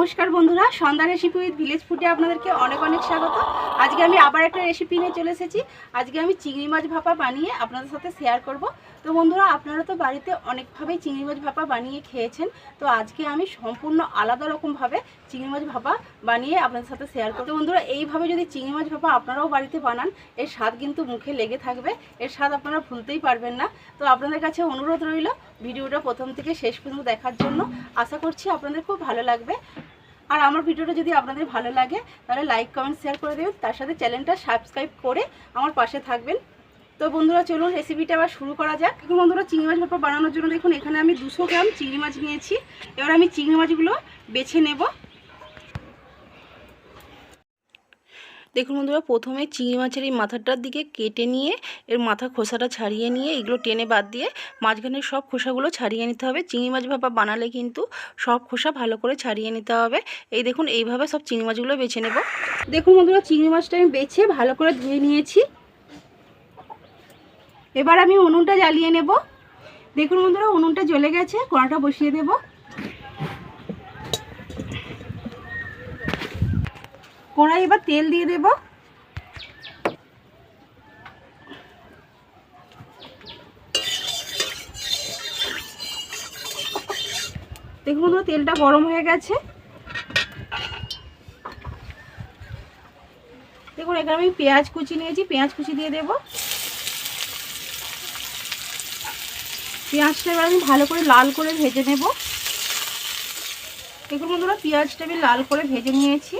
নমস্কার বন্ধুরা, সন্ধ্যা recipe with village ফুডে আপনাদেরকে অনেক অনেক স্বাগত। আজকে আমি আবার একটা রেসিপি নিয়ে চলে এসেছি। আজকে আমি চিংড়ি মাছ ভাপা বানিয়ে আপনাদের সাথে শেয়ার করব। তো বন্ধুরা, আপনারা তো বাড়িতে অনেকভাবেই চিংড়ি মাছ ভাপা বানিয়ে খেয়েছেন। তো আজকে আমি সম্পূর্ণ আলাদা রকমভাবে চিংড়ি মাছ ভাপা বানিয়ে আপনাদের সাথে শেয়ার করব। তো বন্ধুরা, এইভাবে যদি চিংড়ি মাছ ভাপা আপনারাও বাড়িতে বানান, এর স্বাদ কিন্তু মুখে লেগে থাকবে। এর স্বাদ আপনারা ভুলতেই পারবেন না। তো আপনাদের কাছে অনুরোধ রইল, ভিডিওটা প্রথম থেকে শেষ পর্যন্ত দেখার জন্য। আশা করছি আপনাদের খুব ভালো লাগবে। আর আমার ভিডিওটা যদি আপনাদের ভালো লাগে, তাহলে লাইক কমেন্ট শেয়ার করে দেবেন। তার সাথে চ্যানেলটা সাবস্ক্রাইব করে আমার পাশে থাকবেন। তো বন্ধুরা, চলুন রেসিপিটা আবার শুরু করা যাক। এখন বন্ধুরা, চিংড়ি মাছ ভাপা বানানোর জন্য দেখুন এখানে আমি দুশো গ্রাম চিংড়ি মাছ নিয়েছি। এবার আমি চিংড়ি মাছগুলো বেছে নেব। দেখুন বন্ধুরা, প্রথমে চিংড়ি মাছের এই মাথাটার দিকে কেটে নিয়ে, এর মাথা খোসাটা ছাড়িয়ে নিয়ে, এগুলো টেনে বাদ দিয়ে মাঝখানের সব খোসাগুলো ছাড়িয়ে নিতে হবে। চিংড়ি মাছ ভাপা বানালে কিন্তু সব খোসা ভালো করে ছাড়িয়ে নিতে হবে। এই দেখুন, এইভাবে সব চিংড়ি মাছগুলো বেছে নেব। দেখুন বন্ধুরা, চিংড়ি মাছটা আমি বেছে ভালো করে ধুয়ে নিয়েছি। এবার আমি উনুনটা জ্বালিয়ে নেব। দেখুন বন্ধুরা, উনুনটা জ্বলে গেছে, কড়াটা বসিয়ে দেবো। কড়াই এবার তেল দিয়ে দেব। দেখুন তেলটা গরম হয়ে গেছে। দেখুন, এখানে আমি পেঁয়াজ কুচি নিয়েছি, পেঁয়াজ কুচি দিয়ে দেব। পেঁয়াজটা এবার আমি ভালো করে লাল করে ভেজে নেব। দেখুন বন্ধুরা, পেঁয়াজটা আমি লাল করে ভেজে নিয়েছি।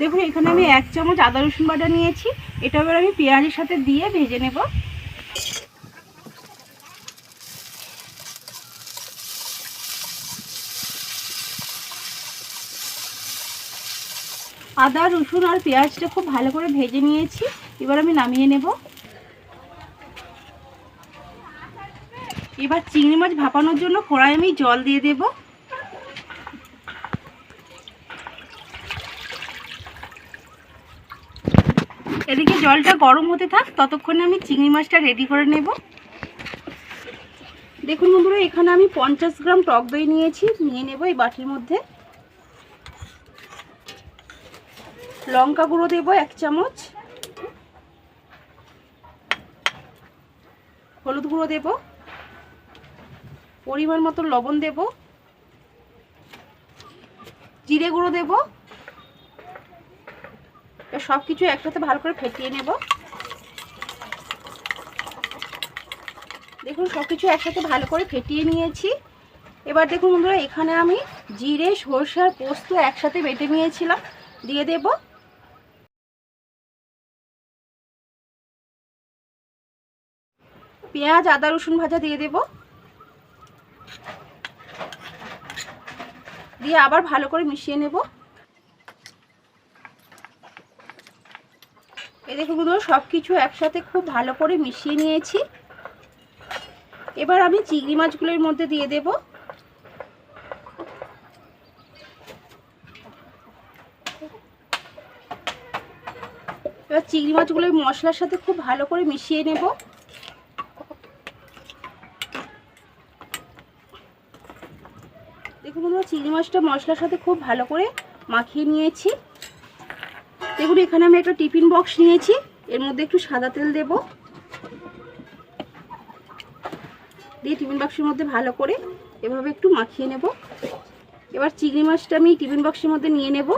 দেখুন, এখানে আমি এক চামচ আদা রসুন বাটা নিয়েছি। এটা এবার আমি পেঁয়াজের সাথে দিয়ে ভেজে নেব। আদা, রসুন আর পেঁয়াজটা খুব ভালো করে ভেজে নিয়েছি। এবার আমি নামিয়ে নেব। এবার চিংড়ি মাছ ভাপানোর জন্য কড়াই আমি জল দিয়ে দেবো। এদিকে জলটা গরম হতে থাক, ততক্ষণে আমি চিংড়ি মাছটা রেডি করে নেব। দেখুন বন্ধুরা, এখানে আমি পঞ্চাশ গ্রাম টক দই নিয়েছি, নিয়ে নেব এই বাটির মধ্যে। লঙ্কা গুঁড়ো দেব এক চামচ। হলুদ গুঁড়ো দেব। পরিমাণ মতো লবণ দেব। জিরে গুঁড়ো দেবো। সব কিছু একসাথে ভালো করে ফেটিয়ে নেব। দেখুন সব কিছু একসাথে ভালো করে ফেটিয়ে নিয়েছি। এবার দেখুন বন্ধুরা, এখানে আমি জিরে সরষে আর পোস্ত একসাথে বেটে নিয়েছিলাম। দিয়ে দেব। পেঁয়াজ, আদা, রসুন ভাজা দিয়ে দেব। দিয়ে আবার ভালো করে মিশিয়ে নেব। এই দেখুন বন্ধুরা সব কিছু একসাথে খুব ভালো করে মিশিয়ে নিয়েছি। এবার আমি চিংড়ি মাছগুলোর মধ্যে দিয়ে দেব। এবার চিংড়ি মাছগুলো মশলার সাথে খুব ভালো করে মিশিয়ে নেব। দেখুন চিংড়ি মাছটা মশলার সাথে খুব ভালো করে মাখিয়ে নিয়েছি। দেখুন, এখানে আমি একটা টিফিন বক্স নিয়েছি। এর মধ্যে একটু সাদা তেল দেব। দিয়ে টিফিন বক্সের মধ্যে ভালো করে এভাবে একটু মাখিয়ে নেব। এবার চিংড়ি মাছটা আমি টিফিন বক্সের মধ্যে নিয়ে নেব।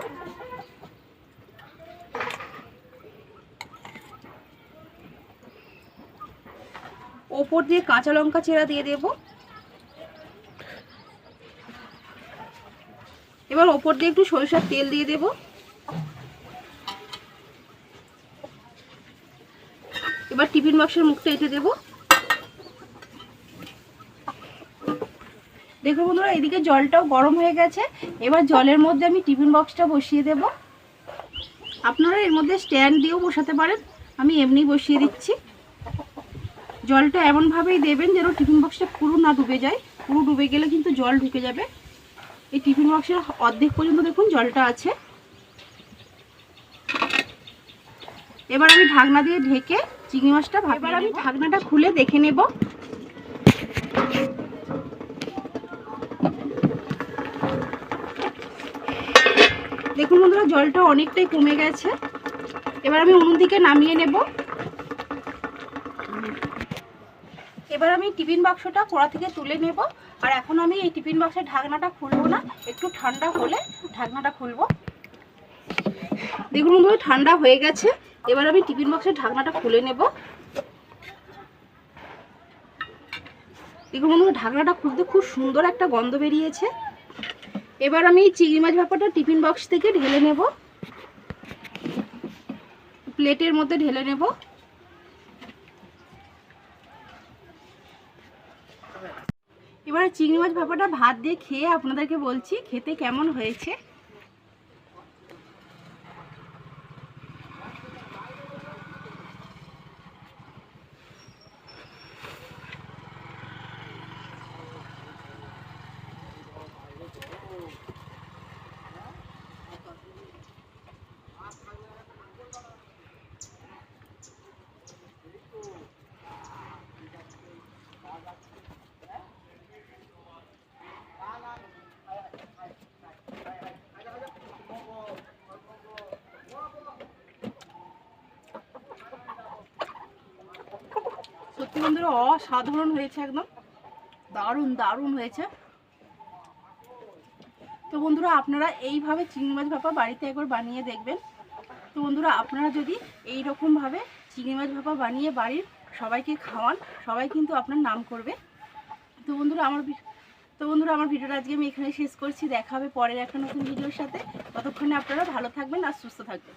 ওপর দিয়ে কাঁচা লঙ্কা চেরা দিয়ে দেব। এবার ওপর দিয়ে একটু সরিষার তেল দিয়ে দেবো। বক্সের মুখটা এঁটে দেব। দেখো বন্ধুরা, এদিকে জলটাও গরম হয়ে গেছে। এবার জলের মধ্যে আমি টিফিন বক্সটা বসিয়ে দেব। আপনারা এর মধ্যে স্ট্যান্ড দিয়েও বসাতে পারেন। আমি এমনি বসিয়ে দিচ্ছি। জলটা এমনভাবেই দেবেন যেন টিফিন বক্সটা পুরো না ডুবে যায়। পুরো ডুবে গেলে কিন্তু জল ঢুকে যাবে। এই টিফিন বক্সের অর্ধেক পর্যন্ত দেখুন জলটা আছে। এবার আমি ঢাকনা দিয়ে ঢেকে চিংড়ি মাছটা এবার আমি ঢাকনাটা খুলে দেখে নেব। দেখুন বন্ধুরা জলটা অনেকটাই কমে গেছে। এবার আমি উনুন থেকে নামিয়ে নেব। এবার আমি টিফিন বাক্সটা কড়া থেকে তুলে নেব। আর এখন আমি এই টিফিন বাক্সের ঢাকনাটা খুলবো না একটু ঠান্ডা হলে ঢাকনাটা খুলবো। দেখুন বন্ধুরা ঠান্ডা হয়ে গেছে। এবার আমি টিফিন বক্সের ঢাকনাটা খুলে নেব। দেখুন বন্ধুরা, ঢাকনাটা খুলতে খুব সুন্দর একটা গন্ধ বেরিয়েছে। এবার আমি চিংড়ি মাছ ভাপাটা টিফিন বক্স থেকে ঢেলে নেব। প্লেটের মধ্যে ঢেলে নেব। এবার চিংড়ি মাছ ভাপাটা ভাত দিয়ে খেয়ে আপনাদেরকে বলছি, খেতে কেমন হয়েছে? সত্যি বন্ধুরা, অসাধারণ হয়েছে একদম। দারুণ দারুণ হয়েছে। তো বন্ধুরা, আপনারা এইভাবে চিংড়ি মাছ ভাপা বাড়িতে একবার বানিয়ে দেখবেন। তো বন্ধুরা, আপনারা যদি এই রকমভাবে চিংড়ি মাছ ভাপা বানিয়ে বাড়ির সবাইকে খাওয়ান, সবাই কিন্তু আপনার নাম করবে। তো বন্ধুরা, আমার তো বন্ধুরা, আমার ভিডিওটা আজকে আমি এখানে শেষ করছি। দেখা হবে পরের একটা নতুন ভিডিওর সাথে। ততক্ষণে আপনারা ভালো থাকবেন আর সুস্থ থাকবেন।